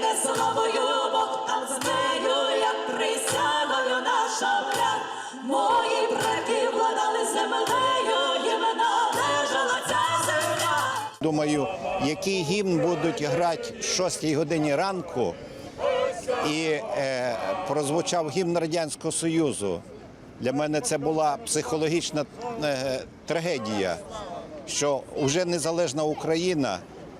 не славою Бог, а з нею, як присягою наша вряд. Мої предки владали землею, їм належала ця земля. Думаю, який гімн будуть грати в 6 годині ранку, і е, прозвучав гімн Радянського Союзу. Для мене це була психологічна е, трагедія, що вже незалежна Україна,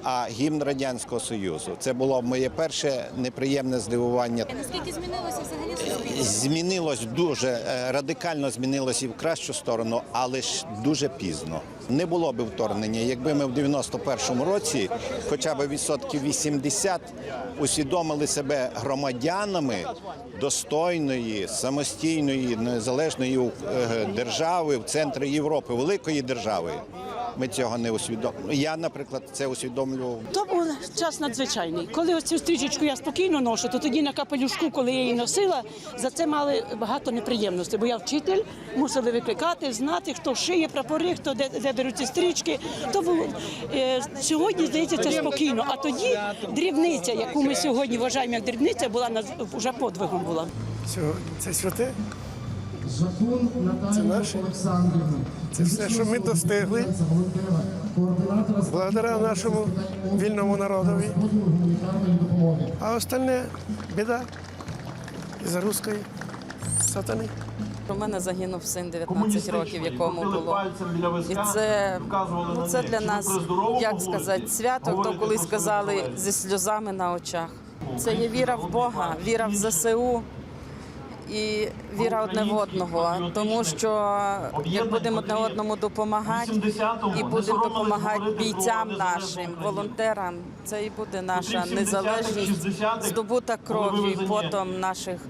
а гімн Радянського Союзу. Це було моє перше неприємне здивування. Наскільки змінилося взагалі? Змінилось дуже е, радикально змінилось і в кращу сторону, але ж дуже пізно. Не було би вторгнення, якби ми в 91-му році, хоча б відсотків 80, усвідомили себе громадянами достойної, самостійної, незалежної е, держави в центрі Європи, великої держави. Ми цього не усвідомлювали. Я, наприклад, це усвідомлював То був час надзвичайний. Коли оцю стрічечку я спокійно ношу, то тоді на капелюшку, коли я її носила, за це мали багато неприємностей. Бо я вчитель, мусили викликати, знати, хто шиє прапори, хто де, де беруть ці стрічки. То було е, сьогодні здається це спокійно. А тоді дрібниця, яку ми сьогодні вважаємо як дрібниця, була вже подвигом була. Це святе. Жакун Наталію. Олександрівну. Це все, що ми достигли благодаря нашому вільному народові. А остальне біда із руської сатани. У мене загинув син 19 років, якому було. І це, ну, це для нас, як сказати, свято, то колись сказали зі сльозами на очах. Це є віра в Бога, віра в ЗСУ і віра одне в одного. Тому що як будемо одне одному допомагати і будемо допомагати бійцям нашим, волонтерам, це і буде наша незалежність, здобута кров'ю потом наших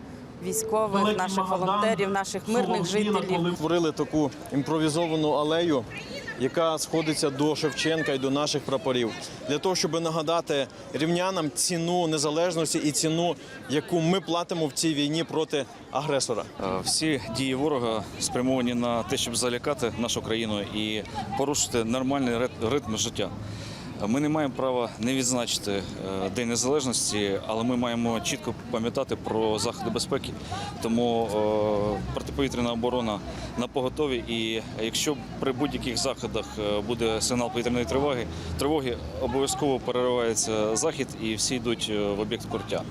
військових, наших волонтерів, наших мирних жителів. Створили таку імпровізовану алею, яка сходиться до Шевченка і до наших прапорів, для того, щоб нагадати рівнянам ціну незалежності і ціну, яку ми платимо в цій війні проти агресора. Е, Всі дії ворога спрямовані на те, щоб залякати нашу країну і порушити нормальний рит- ритм життя. Ми не маємо права не відзначити е, День Незалежності, але ми маємо чітко пам'ятати про заходи безпеки. Тому е, протиповітряна оборона на поготові. І якщо при будь-яких заходах е, буде сигнал повітряної тривоги, тривоги обов'язково переривається захід і всі йдуть в об'єкт укриття.